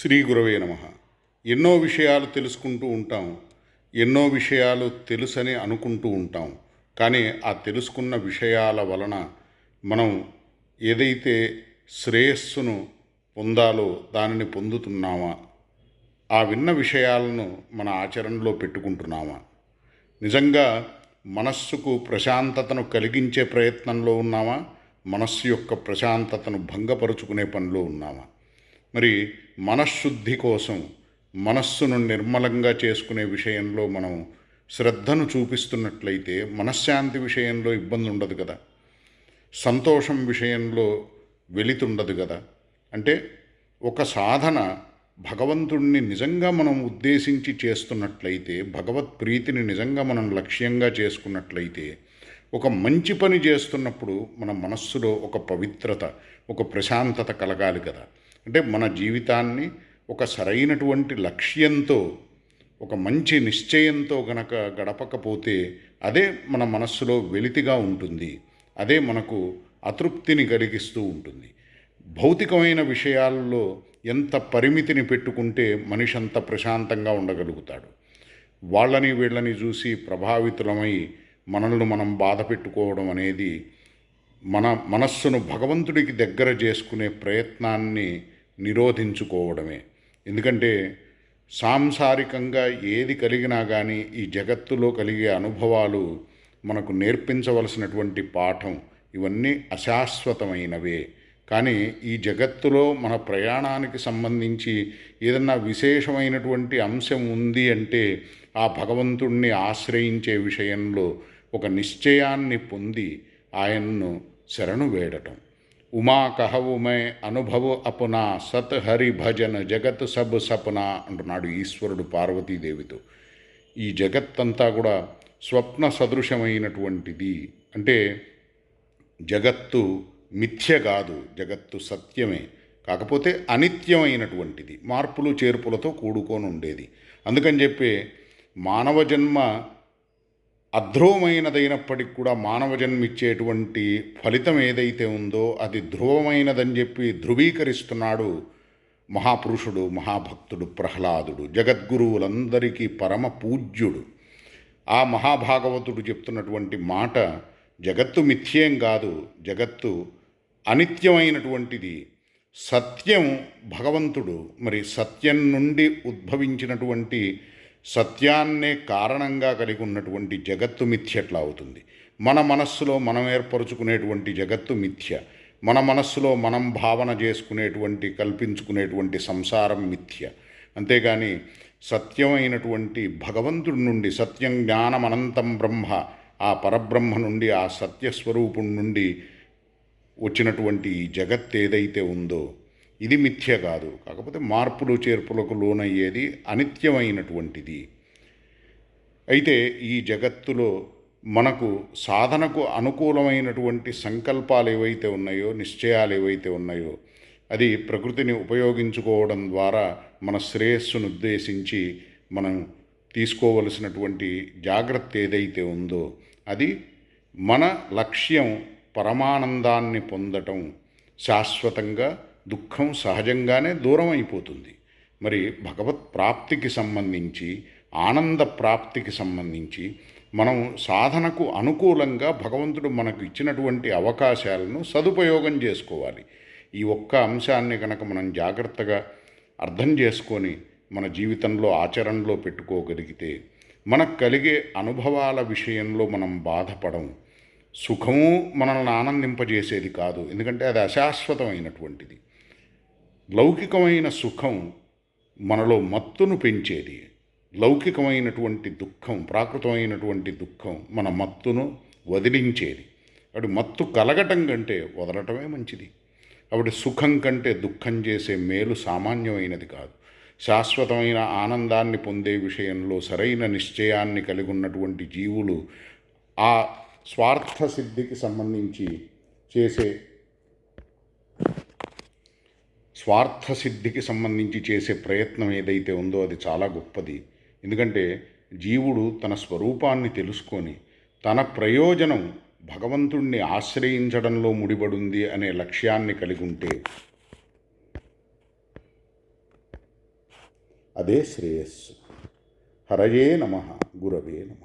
శ్రీ గురవే నమ. ఎన్నో విషయాలు తెలుసుకుంటూ ఉంటాం. ఎన్నో విషయాలు తెలుసని అనుకుంటూ ఉంటాం. కానీ ఆ తెలుసుకున్న విషయాల వలన మనం ఏదైతే శ్రేయస్సును పొందాలో దానిని పొందుతున్నామా ఆ విన్న విషయాలను మన ఆచరణలో పెట్టుకుంటున్నామా? నిజంగా మనస్సుకు ప్రశాంతతను కలిగించే ప్రయత్నంలో ఉన్నామా? మనస్సు యొక్క ప్రశాంతతను భంగపరుచుకునే పనిలో ఉన్నామా? మరి మనశ్శుద్ధి కోసం మనస్సును నిర్మలంగా చేసుకునే విషయంలో మనం శ్రద్ధను చూపిస్తున్నట్లయితే మనశ్శాంతి విషయంలో ఇబ్బంది ఉండదు కదా. సంతోషం విషయంలో వెలితుండదు కదా. అంటే ఒక సాధన భగవంతుణ్ణి నిజంగా మనం ఉద్దేశించి చేస్తున్నట్లయితే భగవత్ ప్రీతిని నిజంగా మనం లక్ష్యంగా చేసుకున్నట్లయితే ఒక మంచి పని చేస్తున్నప్పుడు మన మనస్సులో ఒక పవిత్రత ఒక ప్రశాంతత కలగాలి కదా. అంటే మన జీవితాన్ని ఒక సరైనటువంటి లక్ష్యంతో ఒక మంచి నిశ్చయంతో గనక గడపకపోతే అదే మన మనస్సులో వెలితిగా ఉంటుంది. అదే మనకు అతృప్తిని కలిగిస్తూ ఉంటుంది. భౌతికమైన విషయాల్లో ఎంత పరిమితిని పెట్టుకుంటే మనిషి అంత ప్రశాంతంగా ఉండగలుగుతాడు. వాళ్ళని వీళ్ళని చూసి ప్రభావితులమై మనల్ని మనం బాధ పెట్టుకోవడం అనేది మన మనస్సును భగవంతుడికి దగ్గర చేసుకునే ప్రయత్నాన్ని నిరోధించుకోవడమే. ఎందుకంటే సాంసారికంగా ఏది కలిగినా కానీ ఈ జగత్తులో కలిగే అనుభవాలు మనకు నేర్పించవలసినటువంటి పాఠం ఇవన్నీ అశాశ్వతమైనవే. కానీ ఈ జగత్తులో మన ప్రయాణానికి సంబంధించి ఏదన్నా విశేషమైనటువంటి అంశం ఉంది అంటే ఆ భగవంతుణ్ణి ఆశ్రయించే విషయంలో ఒక నిశ్చయాన్ని పొంది ఆయన్ను శరణు వేడటం. ఉమా కహవుమే అనుభవ అపునా సత్ హరి భజన జగత్ సబ్ సపనా అంటున్నాడు ఈశ్వరుడు పార్వతీదేవితో. ఈ జగత్తంతా కూడా స్వప్న సదృశమైనటువంటిది. అంటే జగత్తు మిథ్య కాదు జగత్తు సత్యమే. కాకపోతే అనిత్యమైనటువంటిది మార్పులు చేర్పులతో కూడుకొని ఉండేది అందుకని చెప్పి మానవ జన్మ అధ్రువమైనదైనప్పటికి కూడా మానవ జన్మిచ్చేటువంటి ఫలితం ఏదైతే ఉందో అది ధ్రువమైనదని చెప్పి ధృవీకరిస్తున్నాడు మహాపురుషుడు మహాభక్తుడు ప్రహ్లాదుడు జగద్గురువులందరికీ పరమ పూజ్యుడు. ఆ మహాభాగవతుడు చెప్తున్నటువంటి మాట జగత్తు మిథ్యేం కాదు జగత్తు అనిత్యమైనటువంటిది. సత్యం భగవంతుడు మరి సత్యం నుండి ఉద్భవించినటువంటి సత్యాన్నే కారణంగా కలిగి ఉన్నటువంటి జగత్తు మిథ్య ఎట్లా అవుతుంది? మన మనస్సులో మనం ఏర్పరచుకునేటువంటి జగత్తు మిథ్య. మన మనస్సులో మనం భావన చేసుకునేటువంటి కల్పించుకునేటువంటి సంసారం మిథ్య. అంతేగాని సత్యమైనటువంటి భగవంతుడి నుండి సత్యం జ్ఞానం అనంతం బ్రహ్మ ఆ పరబ్రహ్మ నుండి ఆ సత్యస్వరూపుడి నుండి వచ్చినటువంటి ఈ జగత్ ఏదైతే ఉందో ఇది మిథ్య కాదు. కాకపోతే మార్పులు చేర్పులకు లోనయ్యేది అనిత్యమైనటువంటిది. అయితే ఈ జగత్తులో మనకు సాధనకు అనుకూలమైనటువంటి సంకల్పాలు ఏవైతే ఉన్నాయో నిశ్చయాలు ఏవైతే ఉన్నాయో అది ప్రకృతిని ఉపయోగించుకోవడం ద్వారా మన శ్రేయస్సును ఉద్దేశించి మనం తీసుకోవలసినటువంటి జాగ్రత్త ఏదైతే ఉందో అది మన లక్ష్యం పరమానందాన్ని పొందటం శాశ్వతంగా దుఃఖం సహజంగానే దూరం అయిపోతుంది మరి భగవత్ ప్రాప్తికి సంబంధించి ఆనంద ప్రాప్తికి సంబంధించి మనం సాధనకు అనుకూలంగా భగవంతుడు మనకు ఇచ్చినటువంటి అవకాశాలను సదుపయోగం చేసుకోవాలి. ఈ ఒక్క అంశాన్ని కనుక మనం జాగ్రత్తగా అర్థం చేసుకొని మన జీవితంలో ఆచరణలో పెట్టుకోగలిగితే మనకు కలిగే అనుభవాల విషయంలో మనం బాధపడం సుఖము మనల్ని ఆనందింపజేసేది కాదు. ఎందుకంటే అది అశాశ్వతమైనటువంటిది. లౌకికమైన సుఖం మనలో మత్తును పెంచేది. లౌకికమైనటువంటి దుఃఖం ప్రాకృతమైనటువంటి దుఃఖం మన మత్తును వదిలించేది. అటు మత్తు కలగటం కంటే వదలటమే మంచిది. కాబట్టి సుఖం కంటే దుఃఖం చేసే మేలు సామాన్యమైనది కాదు. శాశ్వతమైన ఆనందాన్ని పొందే విషయంలో సరైన నిశ్చయాన్ని కలిగి ఉన్నటువంటి జీవులు ఆ స్వార్థ సిద్ధికి సంబంధించి చేసే స్వార్థ సిద్ధికి సంబంధించి చేసే ప్రయత్నం ఏదైతే ఉందో అది చాలా గొప్పది. ఎందుకంటే జీవుడు తన స్వరూపాన్ని తెలుసుకొని తన ప్రయోజనం భగవంతుణ్ణి ఆశ్రయించడంలో ముడిపడుంది అనే లక్ష్యాన్ని కలిగి ఉంటే అదే శ్రేయస్సు. హరయే నమ గురవే నమ.